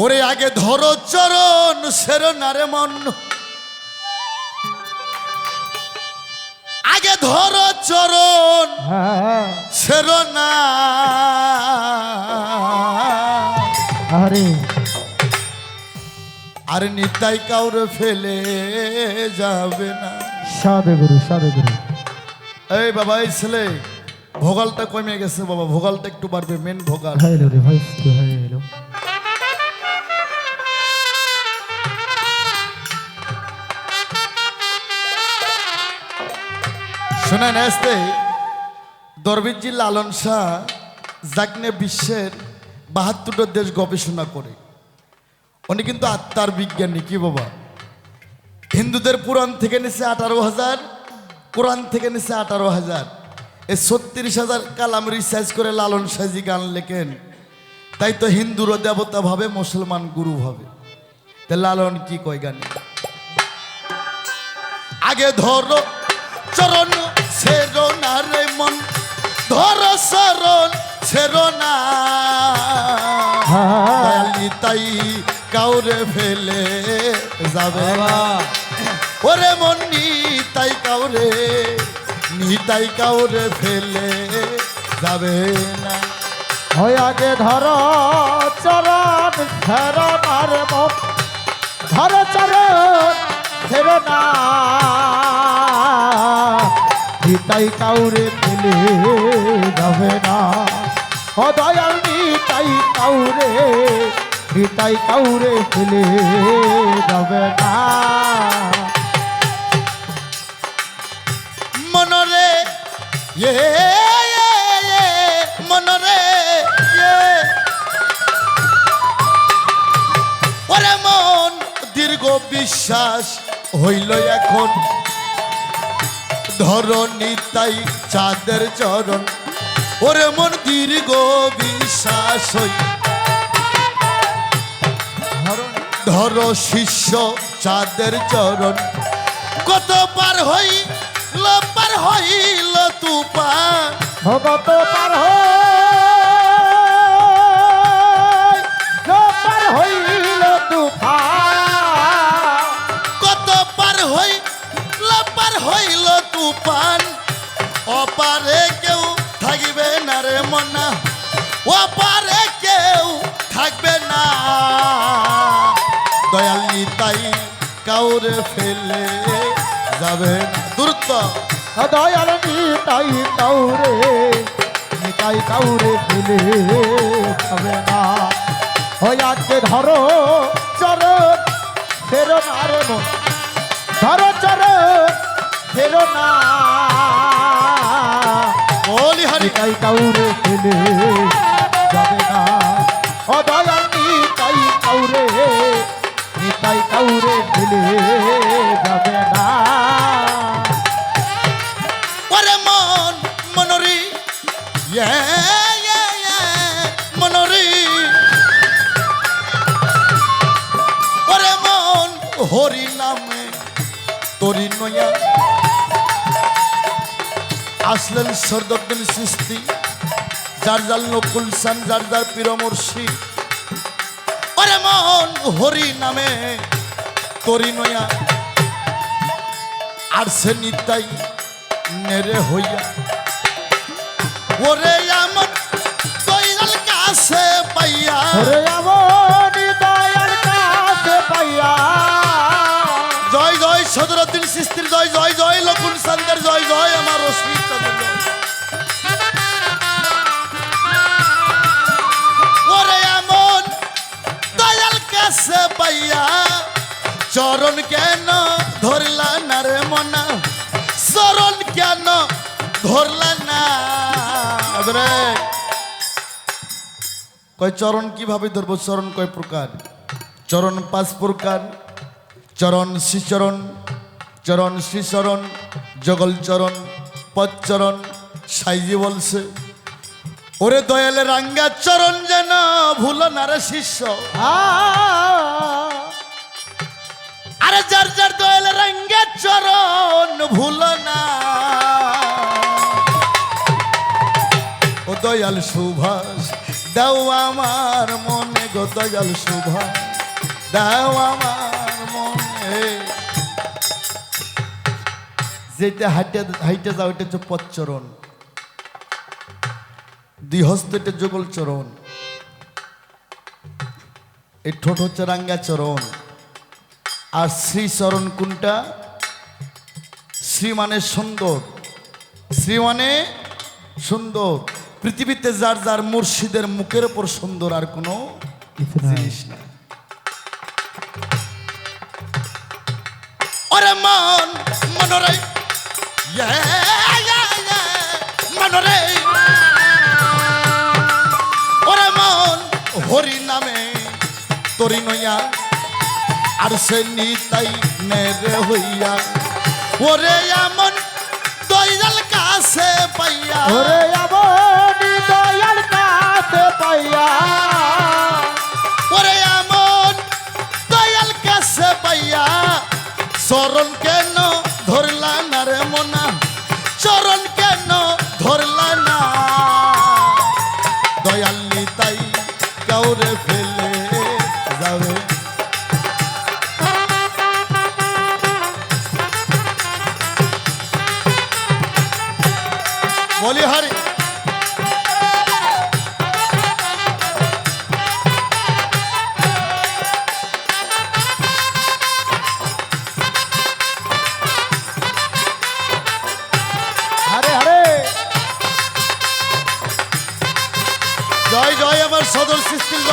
ওরে আগে ধরো চরণ সের নারে মন। আগে ধরো চরণ হ্যাঁ। সের না। আরে। আর নিতাই কাউরে ফেলে যাবে না। সাধে গুরু সাধে গুরু। এই বাবা এই ছেলে ভোগালটা কমে গেছে বাবা ভোগালটা একটু বাড়বে মেন ভোগাল। হাইলো রে শোনেন আসতে দরবিজি লালন শাহ যাকনে বিশ্বের বাহাত্তরটা দেশ গবেষণা করে। উনি কিন্তু আত্মার বিজ্ঞানী, কি বাবা? হিন্দুদের পুরাণ থেকে নিছে আঠারো হাজার, কোরআন থেকে নিছে আঠারো হাজার। এই ছত্রিশ হাজার কালাম রিসার্চ করে লালন শাহজি গান লেখেন। তাই তো হিন্দুরও দেবতা ভাবে, মুসলমান গুরু ভাবে। তা লালন কি কয় গানে? আগে ধরো চরণ ছেড়ো না রে মন ধরো শরণ ছেড়ো না। হ্যাঁ তাই কাউরে ফেলে যাবে না। ওরে মন তাই কাউরে নিতাই কাউরে ফেলে যাবে না। ওই আগে ধর চরণ ফের মার ধর চরণ ফের না। নিতাই কাউরে পেলে যাবে না। ও দয়াল নিতাই কাউরে নিতাই কাউরে পেলে যাবে না। মনরে এ মনরে ওরে মন, দীর্ঘ বিশ্বাস হইল এখন। ধরণী তাই চাঁদের চরণ। ওরে মন দীর্ঘ বিশ্বাস হই। ধর শিষ্য চাঁদের চরণ। কত পার হইল পার হইল ভগত পার হই পার হইল তুফান। হইল তুফান। অপারে কেউ থাকবে না রে মনা। অপারে কেউ থাকবে না। দয়ালি তাই কাউরে ফেলে যাবে না। দূরত্ব নিতাই কাউরে নিতাই কাউরে ফেলে হবে না। হয়াকে ধরো, চরণ, ফেরো না মন। ধরো চরণ ফেরো না। বলি হারি নিতাই কাউরে ফেলে যাবে না। ও দয়াল নিতাই কাউরে নিতাই কাউরে ফেলে যাবে না। ওরে মন মনরি মন হরি নামে তরি নয়া আসলেন সরদুদ্দিন সৃষ্টি যার যার নকুল সান যার যার পীরমর্ষি ওরে মন হরি নামে তরি নয়া। আর সে নিতাই নেরে হইয়া ওরে আমার দয়াল কাছে পাইয়া ওরে এমন দয়াল কাছে পাইয়া। জয় জয় সদরুদ্দিন সৃষ্টির জয় জয় জয় লকুন সান্দের জয় জয় আমার রশ্মি। পাইয়া চরণ কেন ধরলা না রে মনা? চরণ কেন ধরলা না? কয় চরণ কীভাবে ধরবো? চরণ কয় প্রকার? চরণ পাঁচ প্রকার। চরণ শ্রীচরণ চরণ শ্রীচরণ জগল চরণ পচ্চরণ সাইজি বলছে। ওরে দয়ালে রাঙ্গা চরণ যেন ভুল না রে শিষ্য। আ, আরে যার যার দয়ালে রাঙ্গা চরণ ভুল না। ও দয়াল সুভাষ, দাও আমার মনে গো দয়াল শোভা দাও আমার মনে। যেটা হাইটে হাইটে যাও, এটা হচ্ছে পচ্চরণ দুই হস্ত এটা যুগল চরণ। এই ঠোঁট হচ্ছে রাঙ্গা চরণ। আর শ্রীচরণ কোনটা? শ্রী মানে সুন্দর। শ্রী মানে সুন্দর। পৃথিবীতে যার যার মুর্শিদের মুখের ওপর সুন্দর আর কোনো নাই। জিনিস না ওরে মন মনরে মনরে ওরে মন হরি নামে তরি নইয়া আর সে নিতাই নেরে হইয়া। ওরে এমন দয়াল কাছে পাইয়া। ওরে এমন দয়াল কাছে পাইয়া। ওরে এমন দয়াল কাছে পাইয়া। শরণ কেন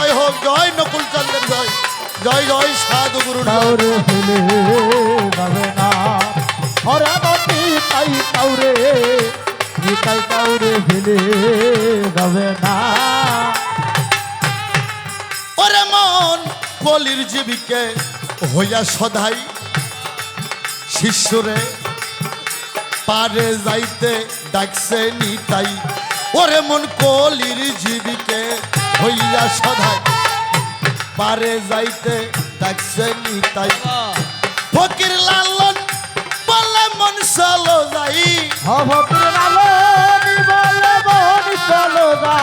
জয় হোক জয় নকুল চন্দ্রের জয়। জয় জয় সাধু জয়। কাউরে তাই কাউরে না। ওরে মন কলির জীবিকে হইয়া সদাই। শিষ্যরে পারে যাইতে ডাকছে নিতাই। ওরে মন কলির জীবিকে হইয়া সদাই। পারে যাইতে ডাকছে নিতাই। ফকির লালন বলে মন চলো যাই। ফকির লালন বলে মন চলো যা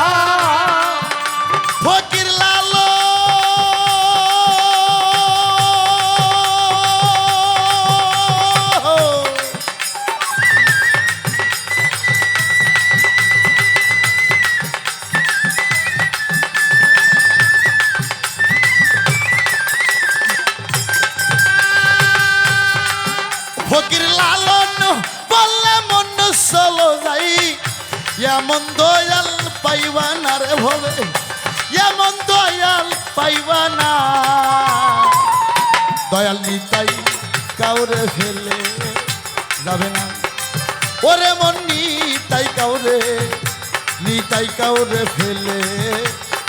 এমন দয়াল পাইবা না রে ভবে, এমন দয়াল পাইবা না। দয়াল নিতাই কাউরে ফেলে যাবে না। ওরে মন নিতাই কাউরে নিতাই কাউরে ফেলে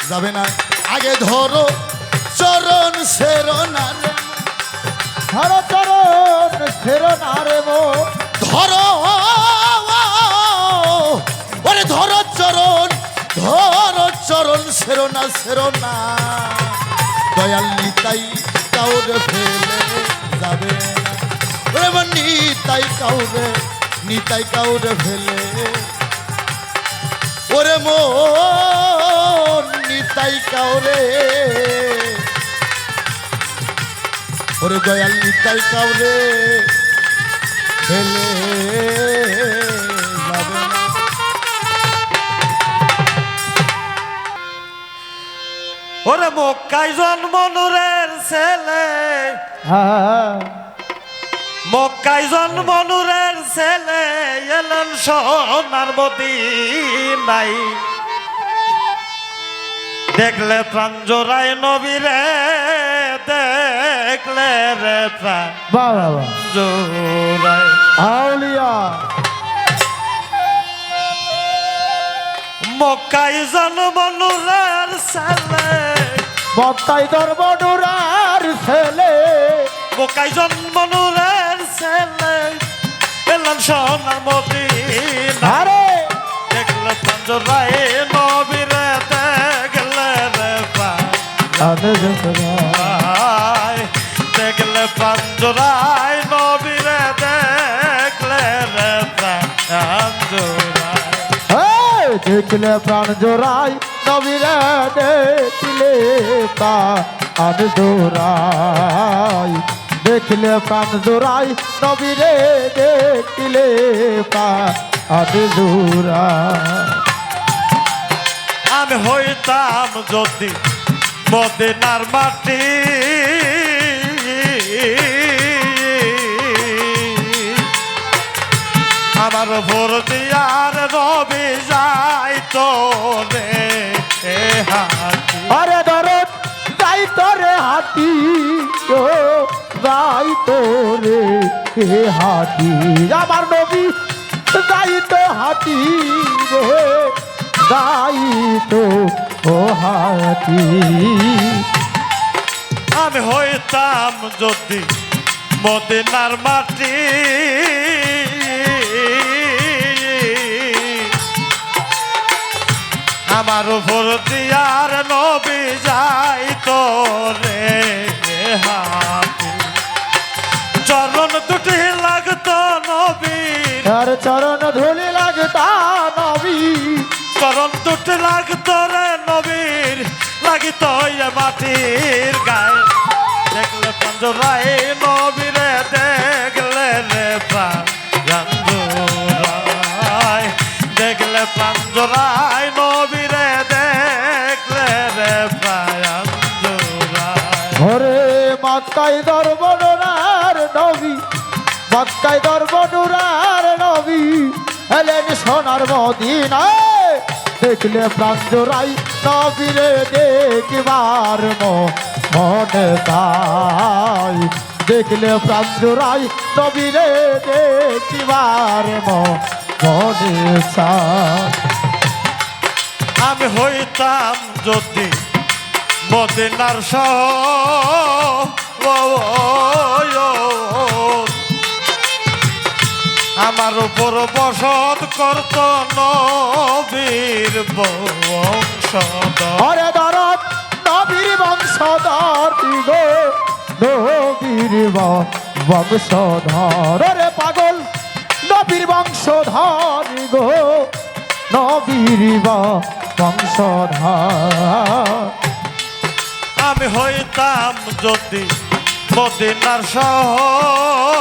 যাবে না। আগে ধরো চরণ সেরনা রে ধর চরণ ফেরো না রে ধরো ধরো চরণ ধরো চরণ, সেরো না সেরো না। দয়াল নিতাই কাউরে ফেলে যাবে। না নিতাই কাউরে নিতাই কাউরে ফেলে। ওরে মন, নিতাই কাউরে। ওরে দয়াল নিতাই কাউরে ফেলে। ওরে মক্কাই জন্ম নূরের ছেলে। মক্কাই জন্ম নূরের ছেলে এলেন সোনার মতি নাই। দেখলে প্রাণ জোড়ায় নবীরে দেখলে রে প্রাণ জোড়ায়। আউলিয়া মক্কাই জন্ম নূরের ছেলে। বক্তাই ধর্মডুরার ছেলে। মক্কাই জন্ম নূরের ছেলে। এলেন সোনার মতি আরে। দেখলে পঞ্জরায় নবীরে দেখলে দেখলে পঞ্জরায় দেখলে প্রাণ জোড়াই, নবীরে দেখলে প্রাণ জোড়াই। দেখলে প্রাণ জোড়াই, নবীরে দেখলে প্রাণ জোড়াই। আমি হইতাম যদি মদিনার মাটি। আমার ভোর দিয়ার রবি যাই তো রে হাতি। আরে দরদ যাই তোরে হাতি যাই তোরে হে হাতি। আমার নবী যাই তো হাতি রে যাই তো ও হাতি। আমি হইতাম যদি মদিনার মাটি আমার উপর দিয়ার নবী যাই তো রে চরণ দুটি লাগতো নবীর। আর চরণ ধুলি লাগতা নবী চরণ দুটি লাগতো রে নবীর। লাগিত মাটির গায়ে। দেখলে পঞ্জরায় নবীরে দেখলে রে প্রাঞ্জরায় দেখলে প্রাঞ্জরায় মক্কাই দরবনার নবী মক্কাই দরবনুরার নবী, এলেন সোনার মদিনায়। দেখলে প্রাঞ্জরাই নবীরে দেখিবার মনে তাই দেখলে প্রাঞ্জরাই নবীরে দেখিবার মনে আমি হইতাম যদি মদিনার শহর বসত করত নবীর বংশধর। হরে দরদ নবীর বংশধর গো? নবীর বংশধর। রে পাগল নবীর বংশধর গো? নবীর বংশধর। আমি হইতাম যদি মদিনার শহর।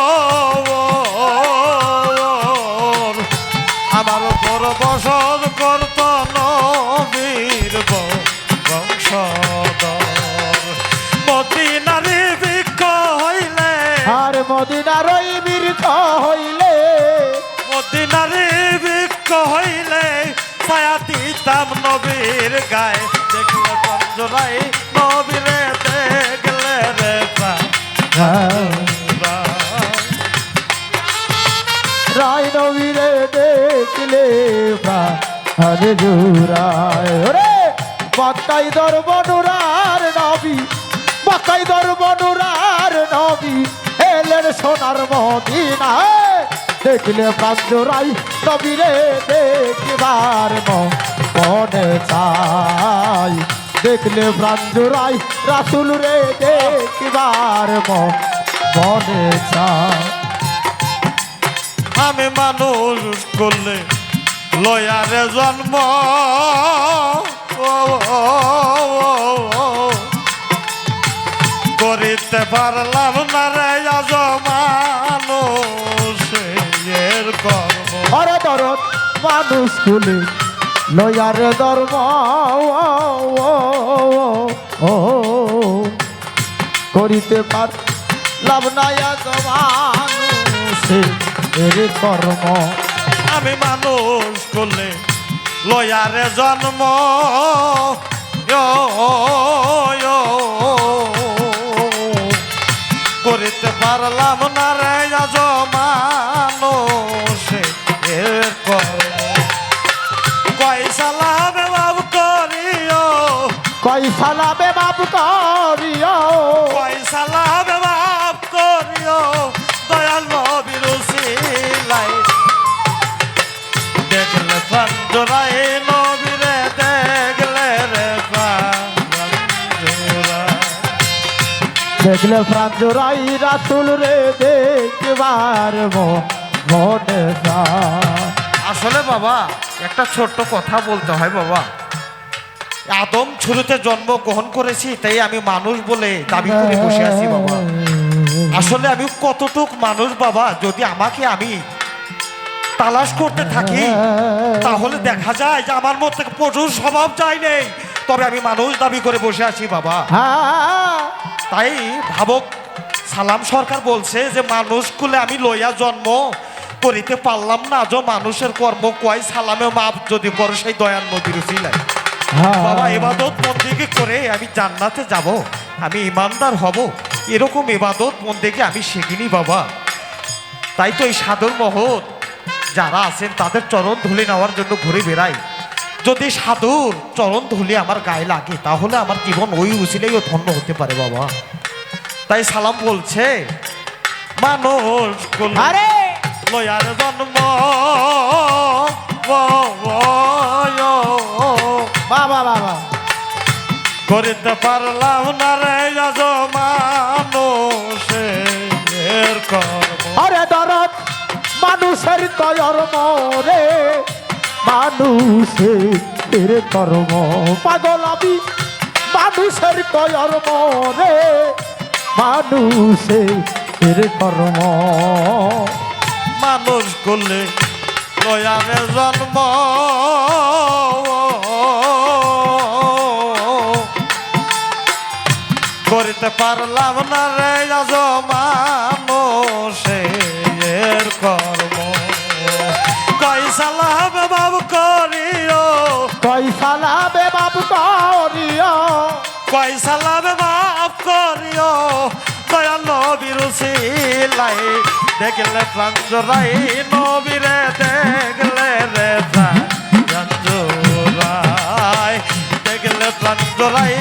পঞ্জরাই নবীরে দেখলে রে রায় নবীরে দেখলে প্রাণ জুড়ায়, ওরে! মক্কাই দরবনুরার নবী মক্কাই দরবনুরার নবী, এলেন সোনার মদিনায় দেখলে প্রাণ জোড়াই নবীরে দেখিবার মনে চাই। দেখলে প্রাণ জোড়াই রাসুল রে দেখিবার মনে আমি মানুষ করলে লয়ারে জন্ম। করিতে পারলাম না রে আজ মানুষের কর্ম। মানুষ খুলে লয়ার ধর্ম করিতে পার লাভ আজ মানুষের কর্ম। আমি মানুষ করলে লয়ারে জন্ম দেখলে প্রাঞ্জরাই রাসুল রে, দেখবার আসলে বাবা, একটা ছোট্ট কথা বলতে হয় বাবা। আদম ছুরিতে জন্ম গ্রহণ করেছি, তাই আমি মানুষ বলে দাবি করে বসে আছি বাবা। আসলে আমি কতটুক মানুষ বাবা, যদি আমাকে আমি তালাশ করতে থাকি, তাহলে দেখা যায় যে আমার মধ্যে প্রচুর স্বভাব চাই নেই। তবে আমি মানুষ দাবি করে বসে আছি বাবা। হ্যাঁ। তাই ভাবক সালাম সরকার বলছে যে মানুষ কুলে আমি লইয়া জন্ম করিতে পারলাম না যে মানুষের কর্ম কয় সালামে মাপ যদি করো সেই দয়ার নদীর ছিলেন বাবা এবাদত বন্দিকে করে আমি জান্নাতে যাব আমি ইমানদার হব এরকম এবাদত বন্দিকে আমি শিখিনি বাবা। তাই তো এই সাধুর মহৎ যারা আছেন তাদের চরণ ধুলে নেওয়ার জন্য ঘুরে বেড়াই। যদি সাধুর চরণ ধুলে আমার গায়ে লাগে তাহলে আমার জীবন ওই উচিলেই ধন্য হতে পারে বাবা। তাই সালাম বলছে মানুষ আরে! লয়ার জন্ম বাবা বাবা করিতে পারলাম না রে আজ মানুষের কর্ম। আরে দরদ মানুষের তয়র মরে মানুষের কর্ম পাগল আমি মানুষের তয়র মরে মানুষের কর্ম। মানুষ করলে লয়ারে জন্ম। করিতে পারলাম না রে আজ হবে বাবু করিও। কয়সালা বে বাবু করিয়া কয়সালা বে মাফ করিও। দয়াল নবীর সিলাই দেখলে প্রাণ জোড়াই নবীরে দেখলে রে প্রাণ জোড়াই দেখলে প্রাণ জোড়াই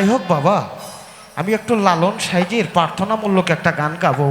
যাই হোক বাবা আমি একটু লালন সাইজের প্রার্থনামূলক একটা গান গাবো।